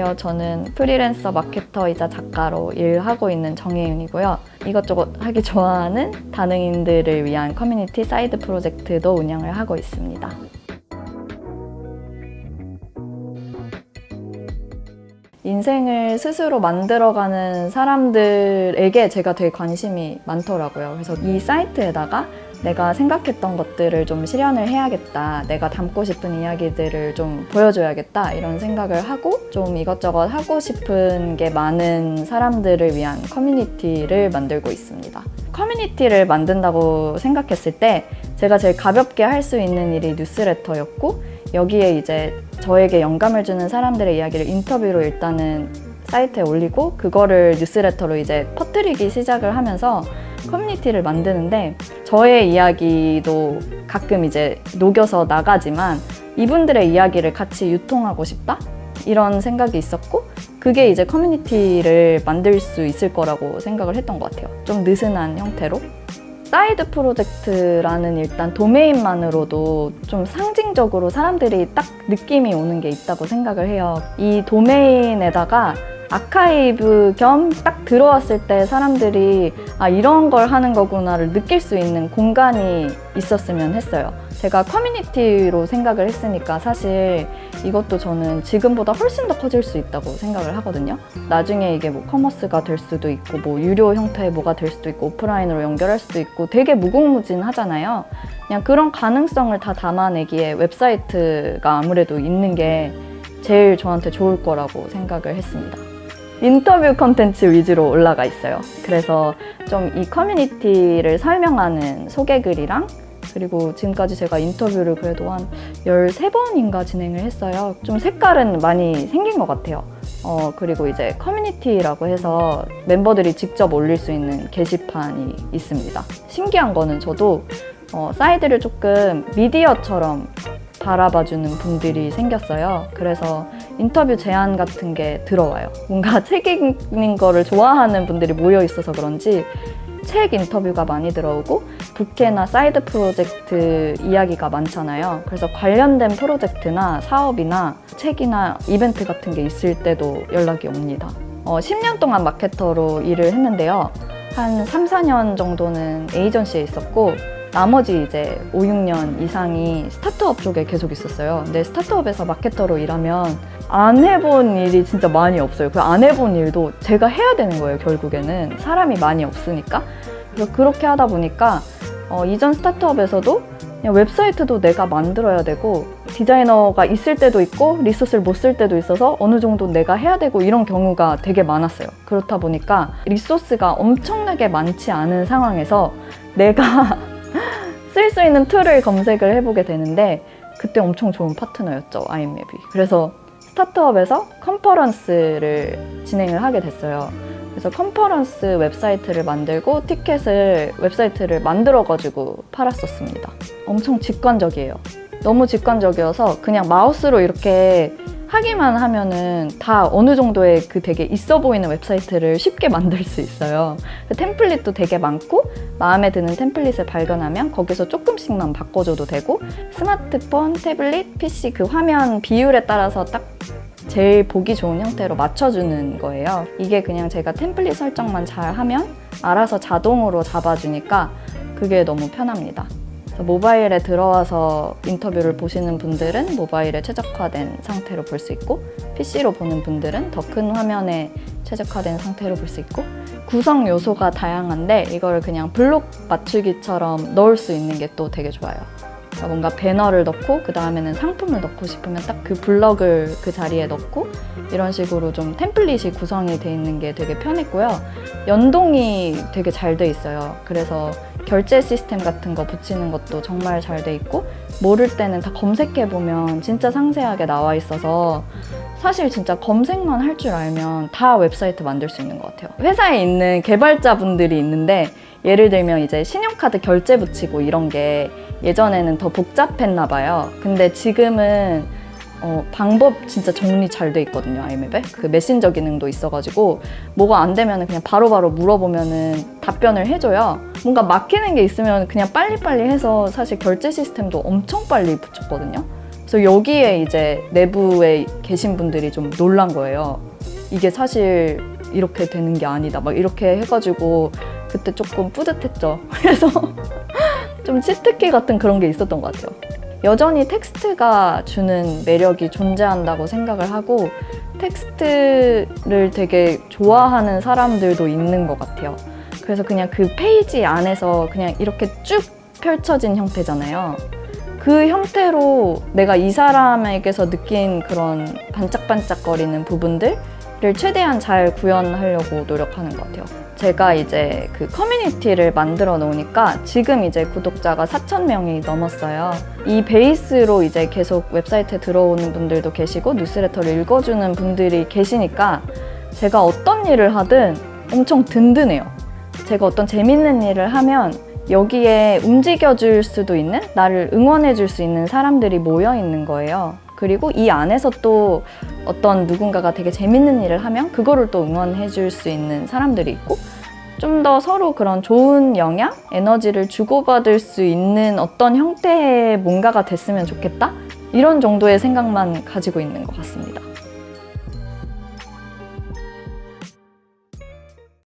안녕하세요. 저는 프리랜서 마케터이자 작가로 일하고 있는 정혜윤이고요. 이것저것 하기 좋아하는 다능인들을 위한 커뮤니티 사이드 프로젝트도 운영을 하고 있습니다. 인생을 스스로 만들어가는 사람들에게 제가 되게 관심이 많더라고요. 그래서 이 사이트에다가 내가 생각했던 것들을 좀 실현을 해야겠다. 내가 담고 싶은 이야기들을 좀 보여줘야겠다. 이런 생각을 하고 좀 이것저것 하고 싶은 게 많은 사람들을 위한 커뮤니티를 만들고 있습니다. 커뮤니티를 만든다고 생각했을 때 제가 제일 가볍게 할 수 있는 일이 뉴스레터였고 여기에 이제 저에게 영감을 주는 사람들의 이야기를 인터뷰로 일단은 사이트에 올리고 그거를 뉴스레터로 이제 퍼뜨리기 시작을 하면서 커뮤니티를 만드는데 저의 이야기도 가끔 이제 녹여서 나가지만 이분들의 이야기를 같이 유통하고 싶다? 이런 생각이 있었고 그게 이제 커뮤니티를 만들 수 있을 거라고 생각을 했던 것 같아요. 좀 느슨한 형태로. 사이드 프로젝트라는 일단 도메인만으로도 좀 상징적으로 사람들이 딱 느낌이 오는 게 있다고 생각을 해요. 이 도메인에다가 아카이브 겸 딱 들어왔을 때 사람들이 아 이런 걸 하는 거구나를 느낄 수 있는 공간이 있었으면 했어요. 제가 커뮤니티로 생각을 했으니까 사실 이것도 저는 지금보다 훨씬 더 커질 수 있다고 생각을 하거든요. 나중에 이게 뭐 커머스가 될 수도 있고 뭐 유료 형태의 뭐가 될 수도 있고 오프라인으로 연결할 수도 있고 되게 무궁무진하잖아요. 그냥 그런 가능성을 다 담아내기에 웹사이트가 아무래도 있는 게 제일 저한테 좋을 거라고 생각을 했습니다. 인터뷰 컨텐츠 위주로 올라가 있어요. 그래서 좀 이 커뮤니티를 설명하는 소개글이랑 그리고 지금까지 제가 인터뷰를 그래도 한 13번인가 진행을 했어요. 좀 색깔은 많이 생긴 것 같아요. 어, 그리고 이제 커뮤니티라고 해서 멤버들이 직접 올릴 수 있는 게시판이 있습니다. 신기한 거는 저도 어, 사이드를 조금 미디어처럼 바라봐주는 분들이 생겼어요. 그래서 인터뷰 제안 같은 게 들어와요. 뭔가 책 읽는 거를 좋아하는 분들이 모여 있어서 그런지 책 인터뷰가 많이 들어오고 부캐나 사이드 프로젝트 이야기가 많잖아요. 그래서 관련된 프로젝트나 사업이나 책이나 이벤트 같은 게 있을 때도 연락이 옵니다. 어, 10년 동안 마케터로 일을 했는데요. 한 3, 4년 정도는 에이전시에 있었고 나머지 이제 5, 6년 이상이 스타트업 쪽에 계속 있었어요. 근데 스타트업에서 마케터로 일하면 안 해본 일이 진짜 많이 없어요. 그 안 해본 일도 제가 해야 되는 거예요, 결국에는. 사람이 많이 없으니까. 그래서 그렇게 하다 보니까 어, 이전 스타트업에서도 그냥 웹사이트도 내가 만들어야 되고 디자이너가 있을 때도 있고 리소스를 못 쓸 때도 있어서 어느 정도 내가 해야 되고 이런 경우가 되게 많았어요. 그렇다 보니까 리소스가 엄청나게 많지 않은 상황에서 내가 쓸 수 있는 툴을 검색을 해보게 되는데 그때 엄청 좋은 파트너였죠 아이맵이. 그래서 스타트업에서 컨퍼런스를 진행을 하게 됐어요. 그래서 컨퍼런스 웹사이트를 만들고 티켓을 웹사이트를 만들어 가지고 팔았었습니다. 엄청 직관적이에요. 너무 직관적이어서 그냥 마우스로 이렇게 하기만 하면은 다 어느 정도의 그 되게 있어 보이는 웹사이트를 쉽게 만들 수 있어요. 그 템플릿도 되게 많고 마음에 드는 템플릿을 발견하면 거기서 조금씩만 바꿔줘도 되고 스마트폰, 태블릿, PC 그 화면 비율에 따라서 딱 제일 보기 좋은 형태로 맞춰주는 거예요. 이게 그냥 제가 템플릿 설정만 잘 하면 알아서 자동으로 잡아주니까 그게 너무 편합니다. 모바일에 들어와서 인터뷰를 보시는 분들은 모바일에 최적화된 상태로 볼 수 있고 PC로 보는 분들은 더 큰 화면에 최적화된 상태로 볼 수 있고 구성 요소가 다양한데 이거를 그냥 블록 맞추기처럼 넣을 수 있는 게 또 되게 좋아요. 그러니까 뭔가 배너를 넣고 그 다음에는 상품을 넣고 싶으면 딱 그 블럭을 그 자리에 넣고 이런 식으로 좀 템플릿이 구성이 돼 있는 게 되게 편했고요. 연동이 되게 잘 돼 있어요. 그래서 결제 시스템 같은 거 붙이는 것도 정말 잘 돼 있고 모를 때는 다 검색해 보면 진짜 상세하게 나와 있어서 사실 진짜 검색만 할 줄 알면 다 웹사이트 만들 수 있는 것 같아요. 회사에 있는 개발자분들이 있는데 예를 들면 이제 신용카드 결제 붙이고 이런 게 예전에는 더 복잡했나 봐요. 근데 지금은 어, 방법 진짜 정리 잘 돼 있거든요, 아이맵에. 그 메신저 기능도 있어가지고, 뭐가 안 되면 그냥 바로 바로 물어보면은 답변을 해줘요. 뭔가 막히는 게 있으면 그냥 빨리빨리 해서 사실 결제 시스템도 엄청 빨리 붙였거든요. 그래서 여기에 이제 내부에 계신 분들이 좀 놀란 거예요. 이게 사실 이렇게 되는 게 아니다. 막 이렇게 해가지고 그때 조금 뿌듯했죠. 그래서 좀 치트키 같은 그런 게 있었던 것 같아요. 여전히 텍스트가 주는 매력이 존재한다고 생각을 하고 텍스트를 되게 좋아하는 사람들도 있는 것 같아요. 그래서 그냥 그 페이지 안에서 그냥 이렇게 쭉 펼쳐진 형태잖아요. 그 형태로 내가 이 사람에게서 느낀 그런 반짝반짝거리는 부분들을 최대한 잘 구현하려고 노력하는 것 같아요. 제가 이제 그 커뮤니티를 만들어 놓으니까 지금 이제 구독자가 4,000명이 넘었어요. 이 베이스로 이제 계속 웹사이트에 들어오는 분들도 계시고 뉴스레터를 읽어주는 분들이 계시니까 제가 어떤 일을 하든 엄청 든든해요. 제가 어떤 재밌는 일을 하면 여기에 움직여줄 수도 있는 나를 응원해줄 수 있는 사람들이 모여 있는 거예요. 그리고 이 안에서 또 어떤 누군가가 되게 재밌는 일을 하면 그거를 또 응원해줄 수 있는 사람들이 있고 좀 더 서로 그런 좋은 영향, 에너지를 주고받을 수 있는 어떤 형태의 뭔가가 됐으면 좋겠다? 이런 정도의 생각만 가지고 있는 것 같습니다.